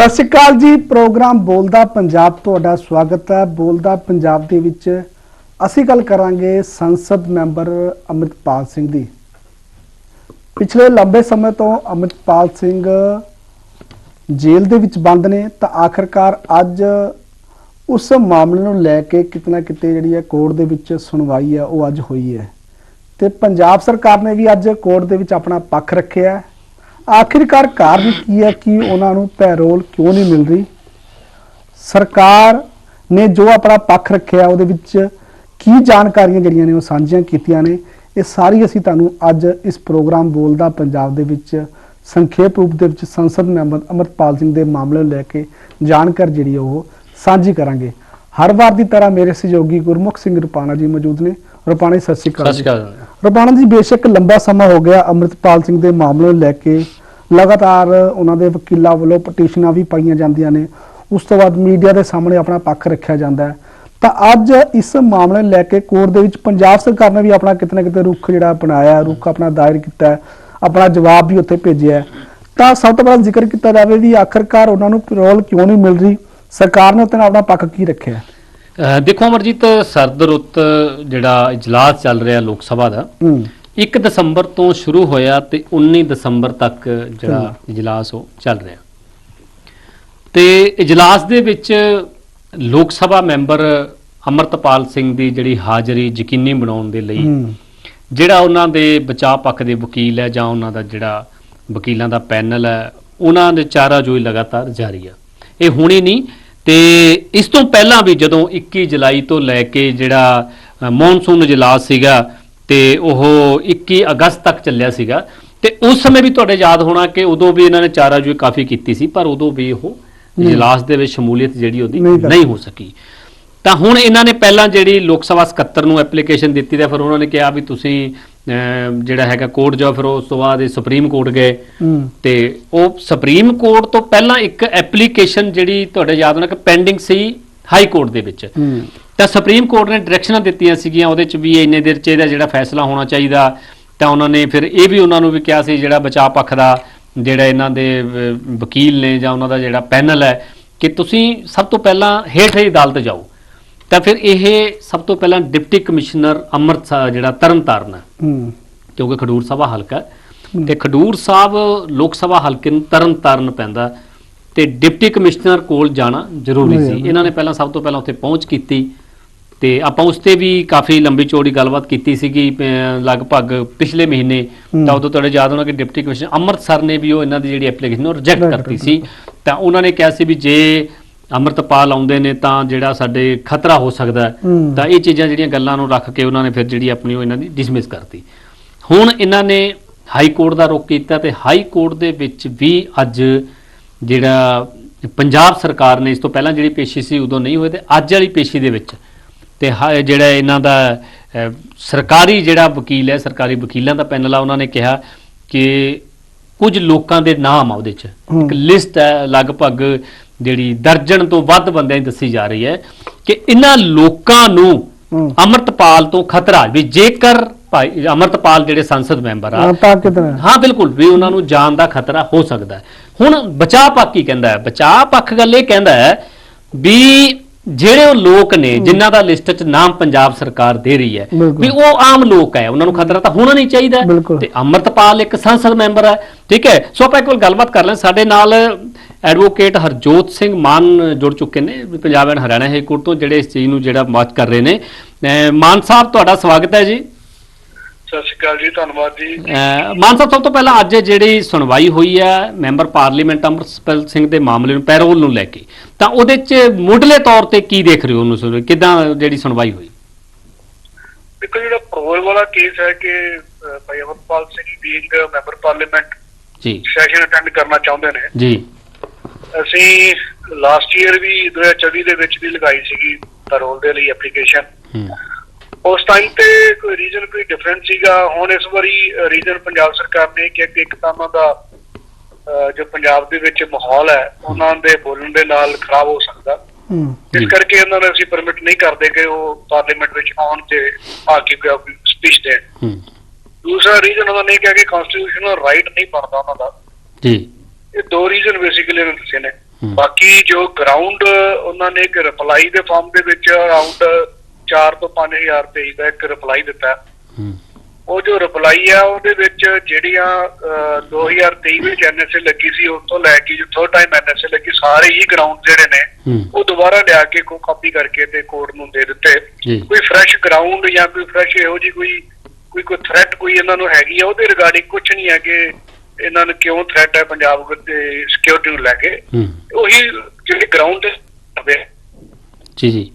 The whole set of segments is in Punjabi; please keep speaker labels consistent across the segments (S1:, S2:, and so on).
S1: ਸਤਿ ਸ਼੍ਰੀ ਅਕਾਲ ਜੀ, ਪ੍ਰੋਗਰਾਮ ਬੋਲਦਾ ਪੰਜਾਬ ਤੁਹਾਡਾ ਸਵਾਗਤ ਹੈ। ਬੋਲਦਾ ਪੰਜਾਬ ਦੇ ਵਿੱਚ ਅਸੀਂ ਗੱਲ ਕਰਾਂਗੇ ਸੰਸਦ ਮੈਂਬਰ ਅਮਰਿਤਪਾਲ ਸਿੰਘ ਦੀ। ਪਿਛਲੇ ਲੰਬੇ ਸਮੇਂ ਤੋਂ ਅਮਰਿਤਪਾਲ ਸਿੰਘ ਜੇਲ੍ਹ ਦੇ ਵਿੱਚ ਬੰਦ ਨੇ ਤਾਂ ਆਖਰਕਾਰ ਅੱਜ ਉਸ ਮਾਮਲੇ ਨੂੰ ਲੈ ਕੇ ਕਿਤਨਾ ਕਿਤੇ ਜਿਹੜੀ ਹੈ ਕੋਰਟ ਦੇ ਵਿੱਚ ਸੁਣਵਾਈ ਹੈ, ਉਹ ਅੱਜ ਹੋਈ ਹੈ। ਤੇ ਪੰਜਾਬ ਸਰਕਾਰ ਨੇ ਵੀ ਅੱਜ ਕੋਰਟ ਦੇ ਵਿੱਚ ਆਪਣਾ ਪੱਖ ਰੱਖਿਆ ਆਖਿਰਕਾਰ ਕਾਰਨ ਕੀ ਹੈ ਕਿ ਉਹਨਾਂ ਨੂੰ ਪੈਰੋਲ ਕਿਉਂ ਨਹੀਂ ਮਿਲ ਰਹੀ? ਸਰਕਾਰ ਨੇ ਜੋ ਆਪਣਾ ਪੱਖ ਰੱਖਿਆ ਉਹਦੇ ਵਿੱਚ ਕੀ ਜਾਣਕਾਰੀਆਂ ਜਿਹੜੀਆਂ ਨੇ ਉਹ ਸਾਂਝੀਆਂ ਕੀਤੀਆਂ ਨੇ ਇਹ ਸਾਰੀ ਅਸੀਂ ਤੁਹਾਨੂੰ ਅੱਜ ਇਸ ਪ੍ਰੋਗਰਾਮ ਬੋਲਦਾ ਪੰਜਾਬ ਦੇ ਵਿੱਚ ਸੰਖੇਪ ਰੂਪ ਦੇ ਵਿੱਚ ਸੰਸਦ ਮੈਂਬਰ ਅਮਰਪਾਲ ਸਿੰਘ ਦੇ ਮਾਮਲੇ ਨੂੰ ਲੈ ਕੇ ਜਾਣਕਾਰੀ ਜਿਹੜੀ ਉਹ ਸਾਂਝੀ ਕਰਾਂਗੇ। ਹਰ ਵਾਰ ਦੀ ਤਰ੍ਹਾਂ ਮੇਰੇ ਸਹਿਯੋਗੀ ਗੁਰਮੁਖ ਸਿੰਘ ਰੁਪਾਣਾ ਜੀ ਮੌਜੂਦ ਨੇ। ਰੁਪਾਣਾ ਜੀ ਸਤਿ ਸ਼੍ਰੀ ਅਕਾਲ
S2: ਸਤਿ
S1: ਜੀ।
S2: ਸ਼੍ਰੀ ਅਕਾਲ
S1: ਰਬਾਣਾ ਜੀ ਬੇਸ਼ੱਕ ਲੰਬਾ ਸਮਾਂ ਹੋ ਗਿਆ ਅੰਮ੍ਰਿਤਪਾਲ ਸਿੰਘ ਦੇ ਮਾਮਲੇ ਨੂੰ ਲੈ ਕੇ। ਲਗਾਤਾਰ ਉਹਨਾਂ ਦੇ ਵਕੀਲਾਂ ਵੱਲੋਂ ਪਟੀਸ਼ਨਾਂ ਵੀ ਪਾਈਆਂ ਜਾਂਦੀਆਂ ਨੇ। ਉਸ ਤੋਂ ਬਾਅਦ ਮੀਡੀਆ ਦੇ ਸਾਹਮਣੇ ਆਪਣਾ ਪੱਖ ਰੱਖਿਆ ਜਾਂਦਾ ਹੈ। ਤਾਂ ਅੱਜ ਇਸ ਮਾਮਲੇ ਲੈ ਕੇ ਕੋਰਟ ਦੇ ਵਿੱਚ ਪੰਜਾਬ ਸਰਕਾਰ ਨੇ ਵੀ ਆਪਣਾ ਕਿਤੇ ਨਾ ਕਿਤੇ ਰੁੱਖ ਜਿਹੜਾ ਬਣਾਇਆ ਰੁੱਖ ਆਪਣਾ ਦਾਇਰ ਕੀਤਾ ਆਪਣਾ ਜਵਾਬ ਵੀ ਉੱਥੇ ਭੇਜਿਆ ਹੈ। ਤਾਂ ਸਭ ਤੋਂ ਪਹਿਲਾਂ ਜ਼ਿਕਰ ਕੀਤਾ ਜਾਵੇ ਵੀ ਆਖਰਕਾਰ ਉਹਨਾਂ ਨੂੰ ਪੈਰੋਲ ਕਿਉਂ ਨਹੀਂ ਮਿਲ ਰਹੀ? ਸਰਕਾਰ ਨੇ ਉੱਤੇ ਨਾਲ ਆਪਣਾ ਪੱਖ ਕੀ ਰੱਖਿਆ
S2: ਦੇਖੋ ਅਮਰਜੀਤ ਸਰਦ ਰੁੱਤ ਜਿਹੜਾ ਇਜਲਾਸ ਚੱਲ ਰਿਹਾ ਲੋਕ ਸਭਾ ਦਾ
S1: ਹੂੰ।
S2: 1 ਦਸੰਬਰ ਤੋਂ ਸ਼ੁਰੂ ਹੋਇਆ ਤੇ 19 ਦਸੰਬਰ ਤੱਕ ਜਿਹੜਾ ਇਜਲਾਸ ਉਹ ਚੱਲ ਰਿਹਾ। ਤੇ ਇਜਲਾਸ ਦੇ ਵਿੱਚ ਲੋਕ ਸਭਾ ਮੈਂਬਰ ਅਮਰਤਪਾਲ ਸਿੰਘ ਦੀ ਜਿਹੜੀ ਹਾਜ਼ਰੀ ਯਕੀਨੀ ਬਣਾਉਣ ਦੇ ਲਈ ਜਿਹੜਾ ਉਹਨਾਂ ਦੇ ਬਚਾਅ ਪੱਖ ਦੇ ਵਕੀਲ ਹੈ ਜਾਂ ਉਹਨਾਂ ਦਾ ਜਿਹੜਾ ਵਕੀਲਾਂ ਦਾ ਪੈਨਲ ਹੈ ਉਹਨਾਂ ਦੇ ਚਾਰਾ ਜੋਈ ਲਗਾਤਾਰ ਜਾਰੀ ਆ। ਇਹ ਹੁਣੇ ਨਹੀਂ ਤੇ ਇਸ ਤੋਂ ਪਹਿਲਾਂ ਵੀ ਜਦੋਂ 21 ਜੁਲਾਈ ਤੋਂ ਲੈ ਕੇ ਜਿਹੜਾ ਮੌਨਸੂਨ ਇਜਲਾਸ ਸੀਗਾ ਤੇ ਉਹ 21 ਅਗਸਤ ਤੱਕ ਚੱਲਿਆ ਸੀਗਾ। ਤੇ ਉਸ ਸਮੇਂ ਵੀ ਤੁਹਾਡੇ ਯਾਦ ਹੋਣਾ ਕਿ ਉਦੋਂ ਵੀ ਇਹਨਾਂ ਨੇ ਚਾਰਾ ਜੋਈ ਕਾਫੀ ਕੀਤੀ ਸੀ ਪਰ ਉਦੋਂ ਵੀ ਉਹ ਇਜਲਾਸ ਦੇ ਵਿੱਚ ਸ਼ਮੂਲੀਅਤ ਜਿਹੜੀ ਉਹਦੀ
S1: ਨਹੀਂ
S2: ਹੋ ਸਕੀ। ਤਾਂ ਹੁਣ ਇਹਨਾਂ ਨੇ ਪਹਿਲਾਂ ਜਿਹੜੀ ਲੋਕ ਸਭਾ ਸਕੱਤਰ ਨੂੰ ਐਪਲੀਕੇਸ਼ਨ ਦਿੱਤੀ ਤੇ ਫਿਰ ਉਹਨਾਂ ਨੇ ਕਿਹਾ ਵੀ ਤੁਸੀਂ ਜਿਹੜਾ ਹੈਗਾ ਕੋਰਟ ਜਾਓ ਫਿਰ ਉਸ ਤੋਂ ਬਾਅਦ ਇਹ ਸੁਪਰੀਮ ਕੋਰਟ ਗਏ। ਤੇ ਉਹ ਸੁਪਰੀਮ ਕੋਰਟ ਤੋਂ ਪਹਿਲਾਂ ਇੱਕ ਐਪਲੀਕੇਸ਼ਨ ਜਿਹੜੀ ਤੁਹਾਡੇ ਯਾਦ ਹੋਣਾ ਕਿ ਪੈਂਡਿੰਗ ਸੀ ਹਾਈ ਕੋਰਟ ਦੇ ਵਿੱਚ। ਤਾਂ ਸੁਪਰੀਮ ਕੋਰਟ ਨੇ ਡਾਇਰੈਕਸ਼ਨਾਂ ਦਿੱਤੀਆਂ ਸੀਗੀਆਂ ਉਹਦੇ ਚ ਵੀ ਇੰਨੇ ਦੇਰ ਚ ਇਹਦਾ ਜਿਹੜਾ ਫੈਸਲਾ ਹੋਣਾ ਚਾਹੀਦਾ ਤਾਂ ਉਹਨਾਂ ਨੇ ਫਿਰ ਇਹ ਵੀ ਉਹਨਾਂ ਨੂੰ ਵੀ ਕਿਹਾ ਸੀ ਜਿਹੜਾ ਬਚਾਅ ਪੱਖ ਦਾ ਜਿਹੜਾ ਇਹਨਾਂ ਦੇ ਵਕੀਲ ਨੇ ਜਾਂ ਉਹਨਾਂ ਦਾ ਜਿਹੜਾ ਪੈਨਲ ਹੈ ਕਿ ਤੁਸੀਂ ਸਭ ਤੋਂ ਪਹਿਲਾਂ ਹੇਠਲੀ ਅਦਾਲਤ ਜਾਓ। ਤਾਂ ਫਿਰ ਇਹ ਸਭ ਤੋਂ ਪਹਿਲਾਂ ਡਿਪਟੀ ਕਮਿਸ਼ਨਰ ਅੰਮ੍ਰਿਤਸਰ ਜਿਹੜਾ ਤਰਨਤਾਰਨ ਹੈ।
S1: ਹੂੰ।
S2: ਕਿਉਂਕਿ ਖਡੂਰ ਸਭਾ ਹਲਕਾ ਹੈ। ਤੇ ਖਡੂਰ ਸਾਹਿਬ ਲੋਕ ਸਭਾ ਹਲਕੇ ਨੂੰ ਤਰਨ ਤਾਰਨ ਪੈਂਦਾ ਤੇ ਡਿਪਟੀ ਕਮਿਸ਼ਨਰ ਕੋਲ ਜਾਣਾ ਜ਼ਰੂਰੀ ਸੀ। ਇਹਨਾਂ ਨੇ ਪਹਿਲਾਂ ਸਭ ਤੋਂ ਪਹਿਲਾਂ ਉੱਥੇ ਪਹੁੰਚ ਕੀਤੀ। ਤੇ ਆਪਾਂ ਉਸ ਤੇ ਵੀ ਕਾਫੀ ਲੰਬੀ ਚੌੜੀ ਗੱਲਬਾਤ ਕੀਤੀ ਸੀਗੀ ਅਹ, ਲਗਭਗ ਪਿਛਲੇ ਮਹੀਨੇ। ਤਾਂ ਉਦੋਂ ਤੁਹਾਡੇ ਯਾਦ ਹੋਣਾ ਕਿ ਡਿਪਟੀ ਕਮਿਸ਼ਨਰ ਅੰਮ੍ਰਿਤਸਰ ਨੇ ਵੀ ਉਹ ਇਹਨਾਂ ਦੀ ਜਿਹੜੀ ਐਪਲੀਕੇਸ਼ਨ ਉਹ ਰਿਜੈਕਟ ਕਰਤੀ ਸੀ। ਤਾਂ ਉਹਨਾਂ ਨੇ ਕਿਹਾ ਸੀ ਵੀ ਜੇ ਅੰਮ੍ਰਿਤਪਾਲ ਆਉਂਦੇ ਨੇ ਤਾਂ ਜਿਹੜਾ ਸਾਡੇ ਖਤਰਾ ਹੋ ਸਕਦਾ ਹੈ।
S1: ਹੂੰ।
S2: ਤਾਂ ਇਹ ਚੀਜ਼ਾਂ ਜਿਹੜੀਆਂ ਗੱਲਾਂ ਨੂੰ ਰੱਖ ਕੇ ਉਹਨਾਂ ਨੇ ਫਿਰ ਜਿਹੜੀ ਆਪਣੀ ਉਹ ਇਹਨਾਂ ਦੀ ਡਿਸਮਿਸ ਕਰਤੀ। ਹੁਣ ਇਹਨਾਂ ਨੇ ਹਾਈ ਕੋਰਟ ਦਾ ਰੁਖ ਕੀਤਾ ਤੇ ਹਾਈ ਕੋਰਟ ਦੇ ਵਿੱਚ ਵੀ ਅੱਜ ਜਿਹੜਾ ਪੰਜਾਬ ਸਰਕਾਰ ਨੇ ਇਸ ਤੋਂ ਪਹਿਲਾਂ ਜਿਹੜੀ ਪੇਸ਼ੀ ਸੀ ਉਦੋਂ ਨਹੀਂ ਹੋਏ ਤੇ ਅੱਜ ਵਾਲੀ ਪੇਸ਼ੀ ਦੇ ਵਿੱਚ ਤੇ ਜਿਹੜਾ ਇਹਨਾਂ ਦਾ ਸਰਕਾਰੀ ਜਿਹੜਾ ਵਕੀਲ ਹੈ ਸਰਕਾਰੀ ਵਕੀਲਾਂ ਦਾ ਪੈਨਲ ਆ ਉਹਨਾਂ ਨੇ ਕਿਹਾ ਕਿ ਕੁਝ ਲੋਕਾਂ ਦੇ ਨਾਮ ਆ ਉਹਦੇ 'ਚ। ਇੱਕ ਲਿਸਟ ਹੈ ਲਗਭਗ ਜਿਹੜੀ ਦਰਜਨ ਤੋਂ ਵੱਧ ਬੰਦਿਆਂ ਦੀ ਦੱਸੀ ਜਾ ਰਹੀ ਹੈ ਕਿ ਇਹਨਾਂ ਲੋਕਾਂ ਨੂੰ ਅਮਰਤਪਾਲ ਤੋਂ ਖਤਰਾ ਵੀ ਜੇਕਰ ਭਾਈ ਅਮਰਤਪਾਲ ਜਿਹੜੇ ਸੰਸਦ ਮੈਂਬਰ ਆ
S1: ਹਾਂ
S2: ਬਿਲਕੁਲ ਵੀ ਉਹਨਾਂ ਨੂੰ ਜਾਨ ਦਾ ਖਤਰਾ ਹੋ ਸਕਦਾ ਹੁਣ ਬਚਾਅ ਪੱਖ ਕੀ ਕਹਿੰਦਾ ਹੈ? ਬਚਾਅ ਪੱਖ ਗੱਲ ਇਹ ਕਹਿੰਦਾ ਹੈ ਵੀ ਜਿਹੜੇ ਉਹ ਲੋਕ ਨੇ ਜਿਨ੍ਹਾਂ ਦਾ ਲਿਸਟ 'ਚ ਨਾਮ ਪੰਜਾਬ ਸਰਕਾਰ ਦੇ ਰਹੀ ਹੈ
S1: ਬਿਲਕੁਲ।
S2: ਵੀ ਉਹ ਆਮ ਲੋਕ ਹੈ ਉਹਨਾਂ ਨੂੰ ਖਤਰਾ ਤਾਂ ਹੋਣਾ ਨਹੀਂ ਚਾਹੀਦਾ।
S1: ਬਿਲਕੁਲ।
S2: ਤੇ ਅਮਰਤਪਾਲ ਇੱਕ ਸੰਸਦ ਮੈਂਬਰ ਹੈ ਠੀਕ ਹੈ? ਸੋ ਆਪਾਂ ਇੱਕ ਵਾਰ ਗੱਲਬਾਤ ਕਰ ਲਾਂ ਸਾਡੇ ਨਾਲ ਐਡਵੋਕੇਟ ਹਰਜੋਤ ਸਿੰਘ ਮਾਨ ਜੁੜ ਚੁੱਕੇ ਨੇ ਵੀ Punjab and Haryana high court ਤੋਂ ਜਿਹੜੇ ਇਸ ਚੀਜ਼ ਨੂੰ ਜਿਹੜਾ ਵਾਚ ਕਰ ਰਹੇ ਨੇ। ਅਹ ਮਾਨ ਸਾਹਿਬ ਤੁਹਾਡਾ ਸਵਾਗਤ ਹੈ ਜੀ।
S3: ਸਤਿ ਸ਼੍ਰੀ ਅਕਾਲ ਜੀ ਧੰਨਵਾਦ ਜੀ।
S2: ਮਾਨ ਸਾਹਿਬ ਸਭ ਤੋਂ ਪਹਿਲਾਂ ਅੱਜ ਜਿਹੜੀ ਸੁਣਵਾਈ ਹੋਈ ਹੈ ਮੈਂਬਰ ਪਾਰਲੀਮੈਂਟ ਅੰਮ੍ਰਿਤਪਾਲ ਸਿੰਘ ਦੇ ਮਾਮਲੇ ਨੂੰ ਪੈਰੋਲ ਨੂੰ ਲੈ ਕੇ ਤਾਂ ਉਹਦੇ 'ਚ ਮੁੱਢਲੇ ਤੌਰ ਤੇ ਕੀ ਦੇਖ ਰਹੇ ਹੋ ਉਹਨੂੰ ਸੁਣ ਕਿਦਾਂ ਜਿਹੜੀ ਸੁਣਵਾਈ ਹੋਈ?
S3: ਦੇਖੋ ਜਿਹੜਾ ਪ੍ਰੋਲ ਵਾਲਾ ਕੇਸ ਹੈ ਕਿ Bhai Amarpal Singh being member parliament
S2: ji.
S3: Session attend ਕਰਨਾ ਚਾਹੁੰਦੇ ਨੇ।
S2: ਜੀ।
S3: ਅਸੀਂ ਲਾਸਟ ਈਅਰ ਵੀ 2024 ਦੇ ਵਿੱਚ ਵੀ ਲਗਾਈ ਸੀਗੀ ਪੈਰੋਲ ਦੇ ਲਈ ਐਪਲੀਕੇਸ਼ਨ
S2: ਹੂੰ।
S3: ਉਸ ਟਾਈਮ ਤੇ ਕੋਈ ਰੀਜਨ ਕੋਈ ਡਿਫਰੈਂਟ ਸੀਗਾ? ਹੁਣ ਇਸ ਵਾਰੀ ਰੀਜਨ ਪੰਜਾਬ ਸਰਕਾਰ ਨੇ ਕਿ ਇੱਕ- ਇੱਕ ਤਾਂ ਉਹਨਾਂ ਦਾ ਜੋ ਪੰਜਾਬ ਦੇ ਵਿੱਚ ਮਾਹੌਲ ਹੈ ਉਹਨਾਂ ਦੇ ਬੋਲਣ ਦੇ ਨਾਲ ਖਰਾਬ ਹੋ ਸਕਦਾ। ਇਸ। ਕਰਕੇ ਉਹਨਾਂ ਨੂੰ ਅਸੀਂ ਪਰਮਿਟ ਨਹੀਂ ਕਰਦੇ ਕਿ ਉਹ ਪਾਰਲੀਮੈਂਟ ਵਿੱਚ ਆਉਣ ਤੇ ਆ ਕੇ ਕੋਈ ਸਪੀਚ ਦੇਣ। ਦੂਸਰਾ ਰੀਜ਼ਨ ਉਹਨਾਂ ਨੇ ਕਿਹਾ ਕਿ ਕਨਸਟੀਟਿਊਸ਼ਨਲ ਰਾਈਟ ਨਹੀਂ ਬਣਦਾ ਉਹਨਾਂ ਦਾ।
S2: ਜੀ।
S3: ਇਹ ਦੋ ਰੀਜ਼ਨ ਬੇਸਿਕਲੀ ਉਹਨਾਂ ਦੱਸੇ ਨੇ। ਬਾਕੀ ਜੋ ਗਰਾਊਂਡ ਉਹਨਾਂ ਨੇ ਇੱਕ ਰਿਪਲਾਈ ਦੇ ਫਾਰਮ ਦੇ ਵਿੱਚ ਅਰਾਊਂਡ 4 ਤੋਂ 5000 ਰੁਪਏ ਦਾ ਇੱਕ ਰਿਪਲਾਈ ਦਿੱਤਾ। ਹੈ। ਉਹ ਜੋ ਰਿਪਲਾਈ ਆ ਉਹਦੇ ਵਿੱਚ ਜਿਹੜੀਆਂ ਅਹ, 2023 ਵਿੱਚ ਐਨਐਸਏ ਲੱਗੀ ਸੀ ਉਸ ਤੋਂ ਲੈ ਕੇ ਜੋ ਥਰਡ ਟਾਈਮ ਐਨਐਸਏ ਲੱਗੀ ਸਾਰੇ ਹੀ ਗਰਾਊਂਡ ਜਿਹੜੇ ਨੇ ਉਹ ਦੁਬਾਰਾ ਲਿਆ ਕੇ ਕੋ ਕਾਪੀ ਕਰਕੇ ਤੇ ਕੋਰਟ ਨੂੰ ਦੇ ਦਿੱਤੇ। ਕੋਈ ਫਰੈਸ਼ ਗਰਾਊਂਡ ਜਾਂ ਕੋਈ ਫਰੈਸ਼ ਇਹੋ ਜੀ ਕੋਈ ਕੋਈ ਕੋਈ ਥ੍ਰੈਟ ਕੋਈ ਇਹਨਾਂ ਨੂੰ ਹੈਗੀ ਆ ਉਹਦੇ ਰਿਗਾਰਡਿੰਗ ਕੁਝ ਨਹੀਂ ਹੈ ਕਿ ਇਹਨਾਂ ਨੂੰ ਕਿਉਂ ਥ੍ਰੈਟ ਹੈ ਪੰਜਾਬ ਦੇ ਸਿਕਿਉਰਿਟੀ ਨੂੰ ਲੈ ਕੇ। ਉਹੀ ਜਿਹੜੇ ਗਰਾਊਂਡ ਤੇ।
S2: ਜੀ ਜੀ।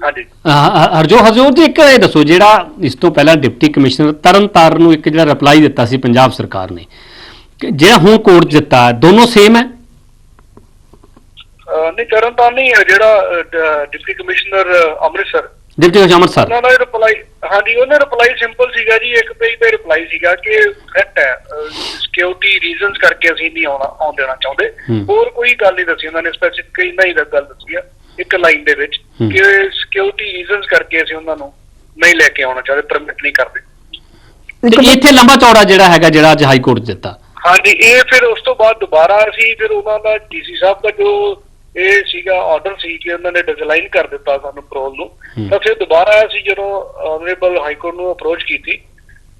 S3: ਹਾਂਜੀ।
S2: ਹਰਜੋ ਹਰਜੋਤ ਜੀ ਇੱਕ ਇਹ ਦੱਸੋ ਜਿਹੜਾ ਇਸ ਤੋਂ ਪਹਿਲਾਂ ਡਿਪਟੀ ਕਮਿਸ਼ਨਰ ਤਰਨਤਾਰਨ ਨੂੰ ਇੱਕ ਜਿਹੜਾ ਰਿਪਲਾਈ ਦਿੱਤਾ ਸੀ ਪੰਜਾਬ ਸਰਕਾਰ ਨੇ ਕਿ ਜਿਹੜਾ ਹੁਣ ਕੋਰਟ ਦਿੱਤਾ ਹੈ, ਦੋਨੋਂ ਸੇਮ ਹੈ?
S3: ਅਹ ਨਹੀਂ ਕਰਨ ਤਾਂ ਨਹੀਂ ਹੈ ਜਿਹੜਾ ਅਹ, deputy commissioner uh, Amritsar.
S2: Deputy commissioner Amritsar.
S3: ਉਹਨਾਂ ਦਾ ਰਿਪਲਾਈ ਹਾਂਜੀ ਉਹਨੇ ਰਿਪਲਾਈ ਸਿੰਪਲ ਸੀਗਾ ਜੀ ਇੱਕ ਪੇਜ ਤੇ ਰਿਪਲਾਈ ਸੀਗਾ ਕਿ ਥ੍ਰੈਟ ਹੈ ਸਿਕਿਉਰਿਟੀ ਰੀਜ਼ਨਸ ਕਰਕੇ ਅਸੀਂ ਨਹੀਂ ਆਉਣਾ ਆਉਣ ਦੇਣਾ ਚਾਹੁੰਦੇ। ਹੋਰ ਕੋਈ ਗੱਲ ਨਹੀਂ ਦੱਸੀ ਉਹਨਾਂ ਨੇ ਸਪੈਸੀਫਿਕ ਇੰਨਾ ਹੀ ਗੱਲ ਦੱਸੀ ਆ। ਇੱਕ ਲਾਈਨ ਦੇ ਵਿੱਚ। ਕਿ ਸਿਕਿਉਰਿਟੀ ਰੀਜ਼ਨਸ ਕਰਕੇ ਅਸੀਂ ਉਹਨਾਂ ਨੂੰ ਨਹੀਂ ਲੈ ਕੇ ਆਉਣਾ ਚਾਹੁੰਦੇ ਪਰਮਿਟ ਨਹੀਂ ਕਰਦੇ
S2: ਤੇ ਇੱਥੇ ਲੰਬਾ ਚੌੜਾ ਜਿਹੜਾ ਹੈਗਾ ਜਿਹੜਾ ਅੱਜ ਹਾਈ ਕੋਰਟ ਦਿੱਤਾ
S3: ਹਾਂਜੀ ਇਹ ਫਿਰ ਉਸ ਤੋਂ ਬਾਅਦ ਦੁਬਾਰਾ ਅਸੀਂ ਫਿਰ ਉਹਨਾਂ ਦਾ ਡੀਸੀ ਸਾਹਿਬ ਦਾ ਜੋ ਇਹ ਸੀਗਾ ਆਰਡਰ ਸੀ ਕਿ ਉਹਨਾਂ ਨੇ ਡਿਕਲਾਈਨ ਕਰ ਦਿੱਤਾ ਸਾਨੂੰ ਪ੍ਰੋਲ ਨੂੰ। ਤਾਂ ਫਿਰ ਦੁਬਾਰਾ ਅਸੀਂ ਜਦੋਂ ਆਨਰੇਬਲ ਹਾਈ ਕੋਰਟ ਨੂੰ ਅਪਰੋਚ ਕੀਤੀ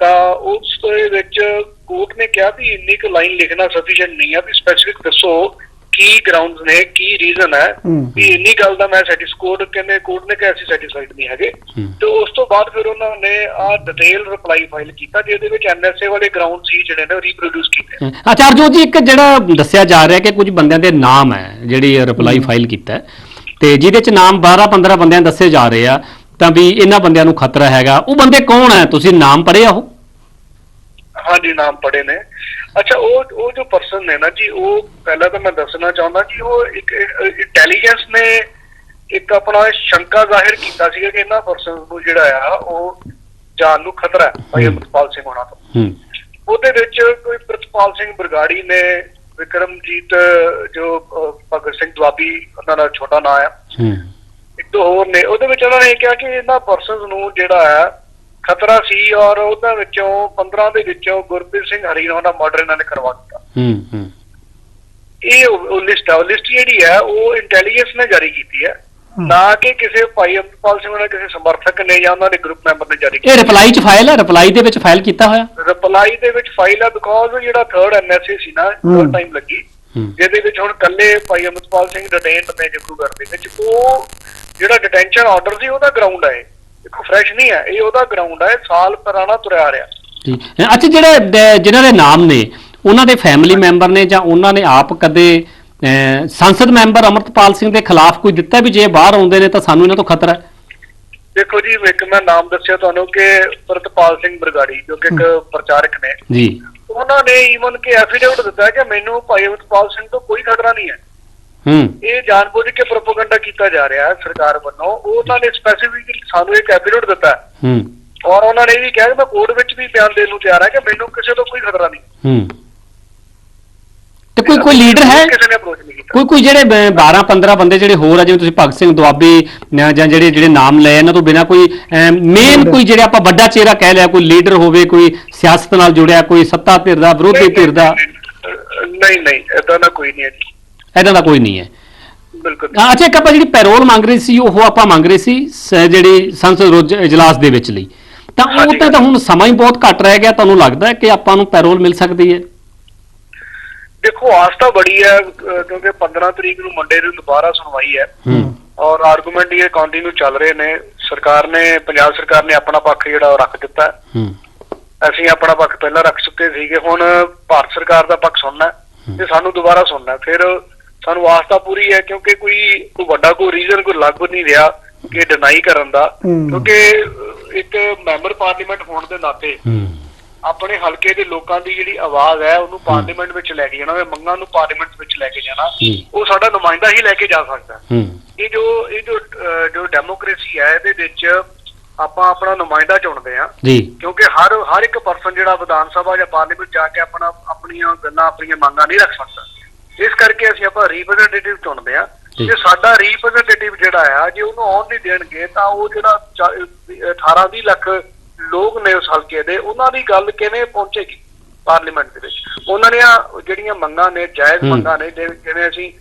S3: ਤਾਂ ਉਸ ਦੇ ਵਿੱਚ ਕੋਰਟ ਨੇ ਕਿਹਾ ਵੀ ਇੰਨੀ ਕੁ ਲਾਈਨ ਲਿਖਣਾ ਸਫੀਸ਼ੀਐਂਟ ਨਹੀਂ ਆ ਵੀ ਸਪੈਸੀਫਿਕ ਦੱਸੋ ਕੀ ਗਰਾਊਂਡਸ ਨੇ ਕੀ ਰੀਜ਼ਨ ਹੈ। ਵੀ ਇੰਨੀ ਗੱਲ ਦਾ ਮੈਂ ਸੈਟੀਸਫਾਈਡ ਕਹਿੰਦੇ ਕੋਰਟ ਨੇ ਕਿਹਾ ਅਸੀਂ ਸੈਟੀਸਫਾਈਡ ਨਹੀਂ ਹੈਗੇ। ਤੇ ਉਸ ਤੋਂ ਬਾਅਦ ਫਿਰ ਉਹਨਾਂ ਨੇ ਆ ਡਿਟੇਲ ਰਿਪਲਾਈ ਫਾਈਲ ਕੀਤਾ ਜਿਹਦੇ ਵਿੱਚ ਐਨਐਸਏ ਵਾਲੇ ਗਰਾਊਂਡ ਸੀ ਜਿਹੜੇ ਨੇ ਰੀਪਰੋਡਿਊਸ ਕੀਤੇ।
S2: ਹਰਜੋਤ ਜੀ ਇੱਕ ਜਿਹੜਾ ਦੱਸਿਆ ਜਾ ਰਿਹਾ ਕਿ ਕੁਝ ਬੰਦਿਆਂ ਦੇ ਨਾਮ ਹੈ ਜਿਹੜੀ ਰਿਪਲਾਈ ਫਾਈਲ ਕੀਤਾ ਤੇ ਜਿਹਦੇ 'ਚ ਨਾਮ 12 15 ਬੰਦਿਆਂ ਦੱਸੇ ਜਾ ਰਹੇ ਆ ਤਾਂ ਵੀ ਇਹਨਾਂ ਬੰਦਿਆਂ ਨੂੰ ਖਤਰਾ ਹੈਗਾ। ਉਹ ਬੰਦੇ ਕੌਣ ਹੈ? ਤੁਸੀਂ ਨਾਮ ਪੜ੍ਹੇ ਆ ਉਹ?
S3: ਹਾਂਜੀ ਨਾਮ ਪੜੇ ਨੇ। ਅੱਛਾ ਉਹ ਉਹ ਜੋ ਪਰਸਨ ਨੇ ਨਾ ਜੀ ਉਹ ਪਹਿਲਾਂ ਤਾਂ ਮੈਂ ਦੱਸਣਾ ਚਾਹੁੰਦਾ ਕਿ ਉਹ ਇੱਕ ਇੰਟੈਲੀਜੈਂਸ ਨੇ ਇੱਕ ਆਪਣਾ ਸ਼ੰਕਾ ਜ਼ਾਹਿਰ ਕੀਤਾ ਸੀਗਾ ਕਿ ਇਹਨਾਂ ਪਰਸਨ ਨੂੰ ਜਿਹੜਾ ਆ ਉਹ ਜਾਨ ਨੂੰ ਖਤਰਾ ਹੈ ਭਾਈ। ਅਮਰਪਾਲ ਸਿੰਘ ਹੋਣਾ ਤੋਂ।
S2: ਹੂੰ।
S3: ਉਹਦੇ ਵਿੱਚ ਕੋਈ ਪ੍ਰਿਤਪਾਲ ਸਿੰਘ ਬਰਗਾੜੀ ਨੇ ਵਿਕਰਮਜੀਤ ਜੋ ਭਗਤ ਸਿੰਘ ਦੁਆਬੀ ਉਹਨਾਂ ਦਾ ਛੋਟਾ ਨਾਂ ਆ।
S2: ਹੂੰ।
S3: ਇੱਕ ਦੋ ਹੋਰ ਨੇ। ਉਹਦੇ ਵਿੱਚ ਉਹਨਾਂ ਨੇ ਕਿਹਾ ਕਿ ਇਹਨਾਂ ਪਰਸਨਸ ਨੂੰ ਜਿਹੜਾ ਹੈ ਖਤਰਾ ਸੀ ਔਰ ਉਹਨਾਂ ਵਿੱਚੋਂ 15 ਦੇ ਵਿੱਚੋਂ ਗੁਰਪ੍ਰੀਤ ਸਿੰਘ ਹਰੀਨੋ ਦਾ ਮਰਡਰ ਇਹਨਾਂ ਨੇ ਕਰਵਾ ਦਿੱਤਾ।
S2: ਹੂੰ ਹੂੰ।
S3: ਇਹ ਉਹ ਲਿਸਟ ਉਹ ਲਿਸਟ ਜਿਹੜੀ ਹੈ ਉਹ ਇੰਟੈਲੀਜੈਂਸ ਨੇ ਜਾਰੀ ਕੀਤੀ ਹੈ। ਨਾ ਕਿ ਕਿਸੇ ਭਾਈ ਅਮਰਪਾਲ ਸਿੰਘ ਉਹਨਾਂ ਕਿਸੇ ਸਮਰਥਕ ਨੇ ਜਾਂ ਉਹਨਾਂ ਦੇ ਗਰੁੱਪ ਮੈਂਬਰ ਨੇ ਜਾਰੀ
S2: ਇਹ
S3: ਕੀਤੀ।
S2: ਰਿਪਲਾਈ 'ਚ ਫਾਈਲ ਹੈ ਰਿਪਲਾਈ ਦੇ ਵਿੱਚ ਫਾਈਲ ਕੀਤਾ ਹੋਇਆ?
S3: ਰਿਪਲਾਈ ਦੇ ਵਿੱਚ ਫਾਈਲ ਹੈ ਬਿਕੋਜ਼ ਜਿਹੜਾ ਥਰਡ ਐਨਐਸਏ ਸੀ ਨਾ
S1: ਹੂੰ।
S3: ਥਰਡ ਟਾਈਮ ਲੱਗੀ।
S2: ਹੂੰ।
S3: ਜਿਹਦੇ ਵਿੱਚ ਹੁਣ ਕੱਲੇ ਭਾਈ ਅਮਰਪਾਲ ਸਿੰਘ ਡਿਟੇਨਡ ਨੇ ਜੱਗੂਗੜ੍ਹ ਦੇ ਵਿੱਚ ਉਹ ਜਿਹੜਾ ਡਿਟੈਂਸ਼ਨ ਆਰਡਰ ਸੀ ਉਹਦਾ ਗਰਾਊਂਡ ਹੈ ਇਹ। ਦੇਖੋ ਫਰੈਸ਼ ਨਹੀਂ ਹੈ ਇਹ ਉਹਦਾ ਗਰਾਊਂਡ ਹੈ ਸਾਲ ਪੁਰਾਣਾ ਤੁਰਿਆ ਆ ਰਿਹਾ।
S2: ਜੀ। ਅੱਛਾ ਜਿਹੜੇ ਦ- ਜਿਨ੍ਹਾਂ ਦੇ ਨਾਮ ਨੇ ਉਹਨਾਂ ਦੇ ਫੈਮਿਲੀ ਮੈਂਬਰ ਨੇ ਜਾਂ ਉਹਨਾਂ ਨੇ ਆਪ ਕਦੇ ਅਹ, ਸੰਸਦ ਮੈਂਬਰ ਅਮਰਤਪਾਲ ਸਿੰਘ ਦੇ ਖਿਲਾਫ ਕੋਈ ਦਿੱਤਾ ਵੀ ਜੇ ਬਾਹਰ ਆਉਂਦੇ ਨੇ ਤਾਂ ਸਾਨੂੰ ਇਹਨਾਂ ਤੋਂ ਖਤਰਾ ਹੈ?
S3: ਦੇਖੋ ਜੀ ਇੱਕ ਮੈਂ ਨਾਮ ਦੱਸਿਆ ਤੁਹਾਨੂੰ ਕਿ ਪ੍ਰਤਪਾਲ ਸਿੰਘ ਬਰਗਾੜੀ ਜੋ ਕਿ ਇੱਕ ਪ੍ਰਚਾਰਕ ਨੇ।
S2: ਜੀ।
S3: ਉਹਨਾਂ ਨੇ ਈਵਨ ਕਿ ਐਫੀਡੇਵਿਟ ਦਿੱਤਾ ਕਿ ਮੈਨੂੰ ਭਾਈ ਅਮਰਪਾਲ ਸਿੰਘ ਤੋਂ ਕੋਈ ਖਤਰਾ ਨਹੀਂ ਹੈ।
S2: ਹੂੰ।
S3: ਇਹ ਜਾਣਬੁੱਝ ਕੇ ਪ੍ਰੋਪਗੈਂਡਾ ਕੀਤਾ ਜਾ ਰਿਹਾ ਹੈ ਸਰਕਾਰ ਵੱਲੋਂ। ਉਹ ਉਹਨਾਂ ਨੇ ਸਪੈਸੀਫਿਕਲੀ ਸਾਨੂੰ ਇੱਕ ਐਫੀਡੇਵਿਟ ਦਿੱਤਾ ਹੈ।
S2: ਹੂੰ।
S3: ਔਰ ਉਹਨਾਂ ਨੇ ਇਹ ਵੀ ਕਿਹਾ ਕਿ ਮੈਂ ਕੋਰਟ ਵਿੱਚ ਵੀ ਬਿਆਨ ਦੇਣ ਨੂੰ ਤਿਆਰ ਹਾਂ ਕਿ ਮੈਨੂੰ ਕਿਸੇ ਤੋਂ ਕੋਈ ਖਤਰਾ ਨਹੀਂ।
S2: ਹੂੰ। ਤੇ ਕੋਈ ਕੋਈ ਲੀਡਰ ਹੈ?
S3: ਕਿਸੇ ਨੇ ਅਪਰੋਚ ਨਹੀਂ ਕੀਤਾ।
S2: ਕੋਈ ਕੋਈ ਜਿਹੜੇ 12 15 ਬੰਦੇ ਜਿਹੜੇ ਹੋਰ ਆ ਜਿਵੇਂ ਤੁਸੀਂ ਭਗਤ ਸਿੰਘ ਦੁਆਬੀ ਜਾਂ ਜਾਂ ਜਿਹੜੇ ਜਿਹੜੇ ਨਾਮ ਲਏ ਇਹਨਾਂ ਤੋਂ ਬਿਨਾ ਕੋਈ ਮੇਨ ਕੋਈ ਜਿਹੜੇ ਆਪਾਂ ਵੱਡਾ ਚਿਹਰਾ ਕਹਿ ਲਿਆ ਕੋਈ ਲੀਡਰ ਹੋਵੇ ਕੋਈ ਸਿਆਸਤ ਨਾਲ ਜੁੜਿਆ ਕੋਈ ਸੱਤਾ ਧਿਰ ਦਾ ਵਿਰੋਧੀ ਧਿਰ ਦਾ।
S3: ਨਹੀਂ ਨਹੀਂ ਇਦਾਂ ਦਾ ਕੋਈ ਨਹੀਂ ਹੈ ਜੀ।
S2: ਐਦਾਂ ਦਾ ਕੋਈ ਨਹੀਂ ਹੈ।
S3: ਬਿਲਕੁਲ।
S2: ਹਾਂ, ਅੱਛਾ ਇੱਕ ਆਪਾਂ ਜਿਹੜੀ ਪੈਰੋਲ ਮੰਗ ਰਹੇ ਸੀ ਉਹ ਆਪਾਂ ਮੰਗ ਰਹੇ ਸੀ ਸ- ਜਿਹੜੀ ਸੰਸਦ ਰੋਜ਼ ਇਜਲਾਸ ਦੇ ਵਿੱਚ ਲਈ। ਤਾਂ ਉਹ
S3: ਹਾਂਜੀ।
S2: ਤੇ ਤਾਂ ਹੁਣ ਸਮਾਂ ਹੀ ਬਹੁਤ ਘੱਟ ਰਹਿ ਗਿਆ ਤੁਹਾਨੂੰ ਲੱਗਦਾ ਹੈ ਕਿ ਆਪਾਂ ਨੂੰ ਪੈਰੋਲ ਮਿਲ ਸਕਦੀ ਹੈ?
S3: ਦੇਖੋ ਆਸ ਤਾਂ ਬੜੀ ਹੈ ਅਹ ਕਿਉਂਕਿ 15 ਤਰੀਕ ਨੂੰ ਮੰਡੇ ਨੂੰ ਦੁਬਾਰਾ ਸੁਣਵਾਈ ਹੈ।
S2: ਹੂੰ।
S3: ਔਰ ਆਰਗੂਮੈਂਟ ਇਹ ਕੰਟੀਨਿਊ ਚੱਲ ਰਹੇ ਨੇ ਸਰਕਾਰ ਨੇ ਪੰਜਾਬ ਸਰਕਾਰ ਨੇ ਆਪਣਾ ਪੱਖ ਜਿਹੜਾ ਉਹ ਰੱਖ ਦਿੱਤਾ ਹੈ।
S2: ਹੂੰ।
S3: ਅਸੀਂ ਆਪਣਾ ਪੱਖ ਪਹਿਲਾਂ ਰੱਖ ਚੁੱਕੇ ਸੀਗੇ ਹੁਣ ਭਾਰਤ ਸਰਕਾਰ ਦਾ ਪੱਖ ਸੁਣਨਾ ਹੈ। ਤੇ ਸਾਨੂੰ ਦੁਬਾਰਾ ਸੁਣਨਾ ਹੈ। ਫਿਰ ਸਾਨੂੰ ਆਸ ਤਾਂ ਪੂਰੀ ਹੈ ਕਿਉਂਕਿ ਕੋਈ ਕੋਈ ਵੱਡਾ ਕੋਈ ਰੀਜ਼ਨ ਕੋਈ ਲੱਗ ਨਹੀਂ ਰਿਹਾ ਕਿ ਡਿਨਾਈ ਕਰਨ ਦਾ। ਕਿਉਂਕਿ ਇੱਕ ਮੈਂਬਰ ਪਾਰਲੀਮੈਂਟ ਹੋਣ ਦੇ ਨਾਤੇ ਆਪਣੇ ਹਲਕੇ ਦੇ ਲੋਕਾਂ ਦੀ ਜਿਹੜੀ ਆਵਾਜ਼ ਹੈ ਉਹਨੂੰ ਪਾਰਲੀਮੈਂਟ ਵਿੱਚ ਲੈ ਕੇ ਜਾਣਾ ਉਹ ਮੰਗਾਂ ਨੂੰ ਪਾਰਲੀਮੈਂਟ ਵਿੱਚ ਲੈ ਕੇ ਜਾਣਾ। ਉਹ ਸਾਡਾ ਨੁਮਾਇੰਦਾ ਹੀ ਲੈ ਕੇ ਜਾ ਸਕਦਾ। ਇਹ ਜੋ ਇਹ ਜੋ ਜੋ ਡੈਮੋਕ੍ਰੇਸੀ ਹੈ ਇਹਦੇ ਵਿੱਚ ਆਪਾਂ ਆਪਣਾ ਨੁਮਾਇੰਦਾ ਚੁਣਦੇ ਆ
S2: ਜੀ।
S3: ਕਿਉਂਕਿ ਹਰ ਹਰ ਇੱਕ ਪਰਸਨ ਜਿਹੜਾ ਵਿਧਾਨ ਸਭਾ ਜਾਂ ਪਾਰਲੀਮੈਂਟ ਜਾ ਕੇ ਆਪਣਾ ਆਪਣੀਆਂ ਗੱਲਾਂ ਆਪਣੀਆਂ ਮੰਗਾਂ ਨਹੀਂ ਰੱਖ ਸਕਦਾ। ਇਸ ਕਰਕੇ ਅਸੀਂ ਆਪਾਂ ਰਿਪਰੈਜ਼ੈਂਟੇਟਿਵ ਚੁਣਦੇ ਆ
S2: ਜੀ।
S3: ਸਾਡਾ ਰਿਪਰੈਜ਼ੈਂਟੇਟਿਵ ਜਿਹੜਾ ਆ ਜੇ ਉਹਨੂੰ ਆਉਣ ਨਹੀਂ ਦੇਣਗੇ ਤਾਂ ਉਹ ਜਿਹੜਾ 18 20 ਲੱਖ ਲੋਕ ਨੇ ਉਸ ਹਲਕੇ ਦੇ ਉਹਨਾਂ ਦੀ ਗੱਲ ਕਿਵੇਂ ਪਹੁੰਚੇਗੀ ਪਾਰਲੀਮੈਂਟ ਦੇ ਵਿੱਚ ਉਹਨਾਂ ਨੇ ਜਿਹੜੀਆਂ ਮੰਗਾਂ ਨੇ ਜਾਇਜ਼। ਮੰਗਾਂ ਨੇ ਜਿਵੇਂ ਅਸੀਂ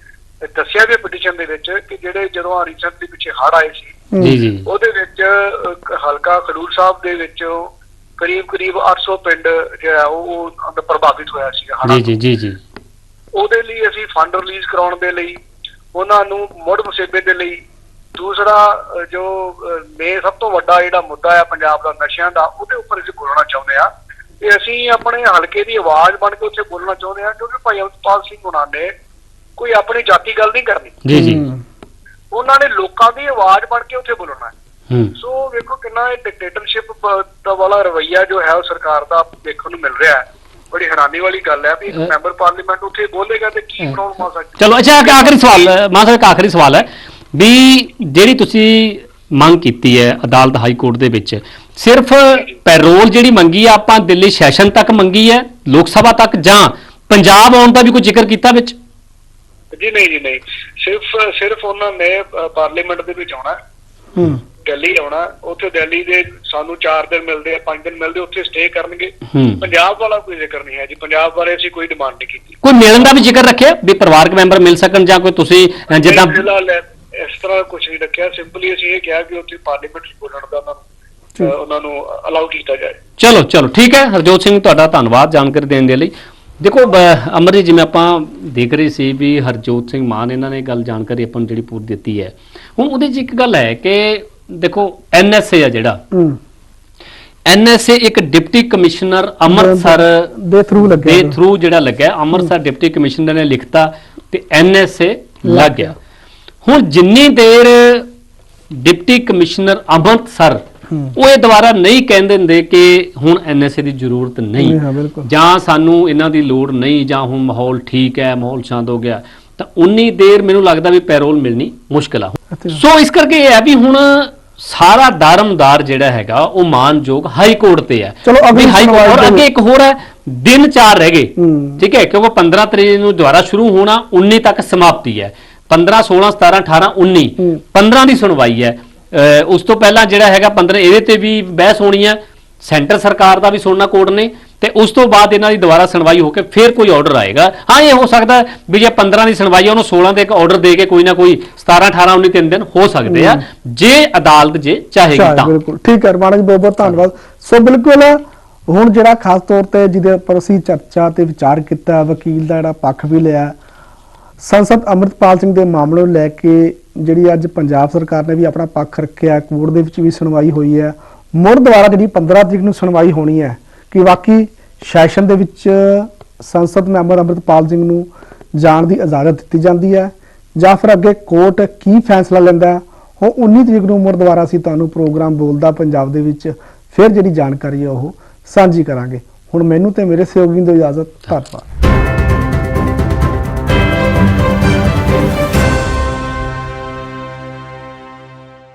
S3: ਦੱਸਿਆ ਵੀ ਪਟੀਸ਼ਨ ਦੇ ਵਿੱਚ ਕਿ ਜਿਹੜੇ ਜਦੋਂ ਆ ਰੀਸੈਂਟਲੀ ਪਿੱਛੇ ਹੜ੍ਹ ਆਏ ਸੀ।
S2: ਜੀ ਜੀ
S3: ਉਹਦੇ ਵਿੱਚ ਹਲਕਾ ਖਡੂਰ ਸਾਹਿਬ ਦੇ ਵਿੱਚੋਂ ਕਰੀਬ ਕਰੀਬ 800 ਪਿੰਡ ਜਿਹੜਾ ਉਹ ਪ੍ਰਭਾਵਿਤ ਹੋਇਆ ਸੀ
S2: ਜੀ ਜੀ ਜੀ ਜੀ
S3: ਉਹਦੇ ਲਈ ਅਸੀਂ ਫੰਡ ਰਿਲੀਜ਼ ਕਰਾਉਣ ਦੇ ਲਈ ਉਹਨਾਂ ਨੂੰ ਮੁੜ ਮੁਸੀਬੇ ਦੇ ਲਈ। ਦੂਸਰਾ ਜੋ ਮੇ ਸਭ ਤੋਂ ਵੱਡਾ ਜਿਹੜਾ ਮੁੱਦਾ ਹੈ ਪੰਜਾਬ ਦਾ ਨਸ਼ਿਆਂ ਦਾ ਉਹਦੇ ਉੱਪਰ ਅਸੀਂ ਬੋਲਣਾ ਚਾਹੁੰਦੇ ਆ ਤੇ ਅਸੀਂ ਆਪਣੇ ਹਲਕੇ ਦੀ ਆਵਾਜ਼ ਬਣ ਕੇ ਉੱਥੇ ਬੋਲਣਾ ਚਾਹੁੰਦੇ ਆ ਕਿਉਂਕਿ ਭਾਈ ਅਮਰਪਾਲ ਸਿੰਘ ਹੁਣਾਂ ਨੇ ਕੋਈ ਆਪਣੀ ਜਾਤੀ ਗੱਲ ਨਹੀਂ ਕਰਨੀ।
S2: ਜੀ ਜੀ।
S3: ਉਹਨਾਂ ਨੇ ਲੋਕਾਂ ਦੀ ਆਵਾਜ਼ ਬਣ ਕੇ ਉੱਥੇ ਬੋਲਣਾ ਹੈ।
S2: ਹੂੰ।
S3: ਸੋ ਵੇਖੋ ਕਿੰਨਾ ਇਹ ਡਿਕਟੇਟਰਸ਼ਿਪ ਦਾ ਵਾਲਾ ਰਵਈਆ ਜੋ ਹੈ ਉਹ ਸਰਕਾਰ ਦਾ ਦੇਖਣ ਨੂੰ ਮਿਲ ਰਿਹਾ ਹੈ। ਬੜੀ ਹੈਰਾਨੀ ਵਾਲੀ ਗੱਲ ਹੈ ਵੀ ਇੱਕ ਮੈਂਬਰ ਪਾਰਲੀਮੈਂਟ ਉੱਥੇ ਬੋਲੇਗਾ ਤੇ ਕੀ ਪ੍ਰੋਬਲਮ ਆ ਸਕਦੀ
S2: ਚਲੋ ਅੱਛਾ ਇੱਕ ਆਖਰੀ ਸਵਾਲ ਮਾਨ ਸਾਹਿਬ ਇੱਕ ਆਖਰੀ ਸਵਾਲ ਹੈ ਵੀ ਜਿਹੜੀ ਤੁਸੀਂ ਮੰਗ ਕੀਤੀ ਹੈ ਅਦਾਲਤ ਹਾਈ ਕੋਰਟ ਦੇ ਵਿੱਚ ਸਿਰਫ ਪੈਰੋਲ ਜਿਹੜੀ ਮੰਗੀ ਆ ਆਪਾਂ ਦਿੱਲੀ ਸੈਸ਼ਨ ਤੱਕ ਮੰਗੀ ਹੈ ਲੋਕ ਸਭਾ ਤੱਕ ਜਾਂ ਪੰਜਾਬ ਆਉਣ ਦਾ ਵੀ ਕੋਈ ਜ਼ਿਕਰ ਕੀਤਾ ਵਿੱਚ?
S3: ਜੀ ਨਹੀਂ ਜੀ ਨਹੀਂ। ਸਿਰਫ ਸਿਰਫ ਉਹਨਾਂ ਨੇ ਪਾਰਲੀਮੈਂਟ ਦੇ ਵਿੱਚ ਆਉਣਾ ਹੂੰ। ਦਿੱਲੀ ਆਉਣਾ ਉੱਥੇ ਦਿੱਲੀ ਦੇ ਸਾਨੂੰ 4 ਦਿਨ ਮਿਲਦੇ ਆ 5 ਦਿਨ ਮਿਲਦੇ ਉੱਥੇ ਸਟੇ ਕਰਨਗੇ। ਪੰਜਾਬ ਵਾਲਾ ਕੋਈ ਜ਼ਿਕਰ ਨਹੀਂ ਹੈ ਜੀ ਪੰਜਾਬ ਬਾਰੇ ਅਸੀਂ ਕੋਈ ਡਿਮਾਂਡ ਨਹੀਂ ਕੀਤੀ।
S2: ਕੋਈ ਮਿਲਣ ਦਾ ਵੀ ਜ਼ਿਕਰ ਰੱਖਿਆ ਵੀ ਪਰਿਵਾਰਕ ਮੈਂਬਰ ਮਿਲ ਸਕਣ ਜਾਂ ਕੋਈ ਤੁਸੀਂ ਜਿੱਦਾਂ
S3: ਇਸ ਤਰ੍ਹਾਂ ਕੁਝ ਨਹੀਂ ਰੱਖਿਆ ਸਿੰਪਲੀ ਅਸੀਂ ਇਹ ਕਿਹਾ ਕਿ ਉੱਥੇ ਪਾਰਲੀਮੈਂਟ ਬੋਲਣ ਦਾ ਉਹਨਾਂ ਨੂੰ ਉਹਨਾਂ ਨੂੰ ਅਲਾਉ ਕੀਤਾ ਜਾਏ।
S2: ਚਲੋ ਚਲੋ ਠੀਕ ਹੈ। ਹਰਜੋਤ ਸਿੰਘ ਤੁਹਾਡਾ ਧੰਨਵਾਦ ਜਾਣਕਾਰੀ ਦੇਣ ਦੇ ਲਈ। ਦੇਖੋ ਅਮਰ ਜੀ ਜਿਵੇਂ ਆਪਾਂ ਦੇਖ ਰਹੇ ਸੀ ਵੀ ਹਰਜੋਤ ਸਿੰਘ ਮਾਨ ਇਹਨਾਂ ਨੇ ਗੱਲ ਜਾਣਕਾਰੀ ਆਪਾਂ ਨੂੰ ਜਿਹੜੀ ਪੂਰੀ ਦਿੱਤੀ ਹੈ। ਹੁਣ ਉਹਦੇ 'ਚ ਇੱਕ ਗੱਲ ਹੈ ਕਿ ਦੇਖੋ ਐਨਐਸਏ ਆ ਜਿਹੜਾ।
S1: ਹੂੰ।
S2: ਐਨਐਸਏ ਇੱਕ ਡਿਪਟੀ ਕਮਿਸ਼ਨਰ ਅੰਮ੍ਰਿਤਸਰ
S1: ਦੇ ਥਰੂ ਲੱਗਿਆ
S2: ਦੇ ਥਰੂ ਜਿਹੜਾ ਲੱਗਿਆ ਅੰਮ੍ਰਿਤਸਰ ਡਿਪਟੀ ਕਮਿਸ਼ਨਰ ਨੇ ਲਿਖਤਾ ਤੇ ਐਨਐਸਏ ਲੱਗ ਗਿਆ। ਹੁਣ ਜਿੰਨੀ ਦੇਰ ਡਿਪਟੀ ਕਮਿਸ਼ਨਰ ਅੰਮ੍ਰਿਤਸਰ। ਉਹ ਇਹ ਦੁਬਾਰਾ ਨਹੀਂ ਕਹਿੰਦੇ ਹੁੰਦੇ ਕਿ ਹੁਣ ਐਨਐਸਏ ਦੀ ਜ਼ਰੂਰਤ ਨਹੀਂ। ਜਾਂ ਸਾਨੂੰ ਇਹਨਾਂ ਦੀ ਲੋੜ ਨਹੀਂ ਜਾਂ ਹੁਣ ਮਾਹੌਲ ਠੀਕ ਹੈ ਮਾਹੌਲ ਸ਼ਾਂਤ ਹੋ ਗਿਆ ਤਾਂ ਉਨੀ ਦੇਰ ਮੈਨੂੰ ਲੱਗਦਾ ਵੀ ਪੈਰੋਲ ਮਿਲਣੀ ਮੁਸ਼ਕਲ ਆ। ਸੋ ਇਸ ਕਰਕੇ ਇਹ ਹੈ ਵੀ ਹੁਣ ਸਾਰਾ ਦਾਰਮਦਾਰ ਜਿਹੜਾ ਹੈਗਾ ਉਹ ਮਾਨਯੋਗ ਹਾਈ ਕੋਰਟ ਤੇ ਹੈ।
S1: ਚਲੋ ਅਗਲੀ
S2: ਹਾਈ ਕੋਰਟ ਅੱਗੇ ਇੱਕ ਹੋਰ ਹੈ ਦਿਨ ਚਾਰ ਰਹਿ ਗਏ। ਠੀਕ ਹੈ ਕਿਉਂਕਿ 15 ਤਰੀਕ ਨੂੰ ਦੁਬਾਰਾ ਸ਼ੁਰੂ ਹੋਣਾ 19 ਤੱਕ ਸਮਾਪਤੀ ਹੈ। 15 16 17 18 19
S1: ਹੂੰ।
S2: 15 ਦੀ ਸੁਣਵਾਈ ਹੈ। ਉਸ ਤੋਂ ਪਹਿਲਾਂ ਜਿਹੜਾ ਹੈਗਾ 15 ਇਹਦੇ ਤੇ ਵੀ ਬਹਿਸ ਹੋਣੀ ਹੈ। ਸੈਂਟਰ ਸਰਕਾਰ ਦਾ ਵੀ ਸੁਣਨਾ ਕੋਰਟ ਨੇ। ਤੇ ਉਸ ਤੋਂ ਬਾਅਦ ਇਹਨਾਂ ਦੀ ਦੁਬਾਰਾ ਸੁਣਵਾਈ ਹੋ ਕੇ ਫਿਰ ਕੋਈ ਆਰਡਰ ਆਏਗਾ। ਹਾਂ ਇਹ ਹੋ ਸਕਦਾ ਵੀ ਜੇ 15 ਦੀ ਸੁਣਵਾਈ ਹੈ ਉਹਨੂੰ 16 ਦੇ ਇੱਕ ਆਰਡਰ ਦੇ ਕੇ ਕੋਈ ਨਾ ਕੋਈ 17 18 19 ਤਿੰਨ ਦਿਨ ਹੋ ਸਕਦੇ ਆ। ਜੇ ਅਦਾਲਤ ਜੇ ਚਾਹੇਗੀ
S1: ਚਾਹੇ
S2: ਤਾਂ।
S1: ਬਿਲਕੁਲ। ਠੀਕ ਹੈ ਰਮਾਣਾ ਜੀ ਬਹੁਤ ਬਹੁਤ ਧੰਨਵਾਦ। ਸੋ ਬਿਲਕੁਲ ਹੁਣ ਜਿਹੜਾ ਖਾਸ ਤੌਰ ਤੇ ਜਿਹਦੇ ਉੱਪਰ ਅਸੀਂ ਚਰਚਾ ਤੇ ਵਿਚਾਰ ਕੀਤਾ ਵਕੀਲ ਦਾ ਜਿਹੜਾ ਪੱਖ ਵੀ ਲਿਆ ਸੰਸਦ ਅੰਮ੍ਰਿਤਪਾਲ ਸਿੰਘ ਦੇ ਮਾਮਲੇ ਨੂੰ ਲੈ ਕੇ ਜਿਹੜੀ ਅੱਜ ਪੰਜਾਬ ਸਰਕਾਰ ਨੇ ਵੀ ਆਪਣਾ ਪੱਖ ਰੱਖਿਆ ਕੋਰਟ ਦੇ ਵਿੱਚ ਵੀ ਸੁਣਵਾਈ ਹੋਈ ਹੈ। ਮੁੜ ਦੁਬਾਰਾ ਜਿਹੜੀ 15 ਤਰੀਕ ਨੂੰ ਸੁਣਵਾਈ ਹੋਣੀ ਹੈ ਕਿ ਵਾਕਈ ਸੈਸ਼ਨ ਦੇ ਵਿੱਚ ਸੰਸਦ ਮੈਂਬਰ ਅੰਮ੍ਰਿਤਪਾਲ ਸਿੰਘ ਨੂੰ ਜਾਣ ਦੀ ਇਜਾਜ਼ਤ ਦਿੱਤੀ ਜਾਂਦੀ ਹੈ ਜਾਂ ਫਿਰ ਅੱਗੇ ਕੋਰਟ ਕੀ ਫੈਸਲਾ ਲੈਂਦਾ ਹੈ, ਉਹ 19 ਤਰੀਕ ਨੂੰ ਉਮਰ ਦੁਆਰਾ ਅਸੀਂ ਤੁਹਾਨੂੰ ਪ੍ਰੋਗਰਾਮ ਬੋਲਦਾ ਪੰਜਾਬ ਦੇ ਵਿੱਚ ਫਿਰ ਜਿਹੜੀ ਜਾਣਕਾਰੀ ਹੈ ਉਹ ਸਾਂਝੀ ਕਰਾਂਗੇ। ਹੁਣ ਮੈਨੂੰ ਤੇ ਮੇਰੇ ਸਹਿਯੋਗੀ ਨੂੰ ਇਜਾਜ਼ਤ, ਧੰਨਵਾਦ।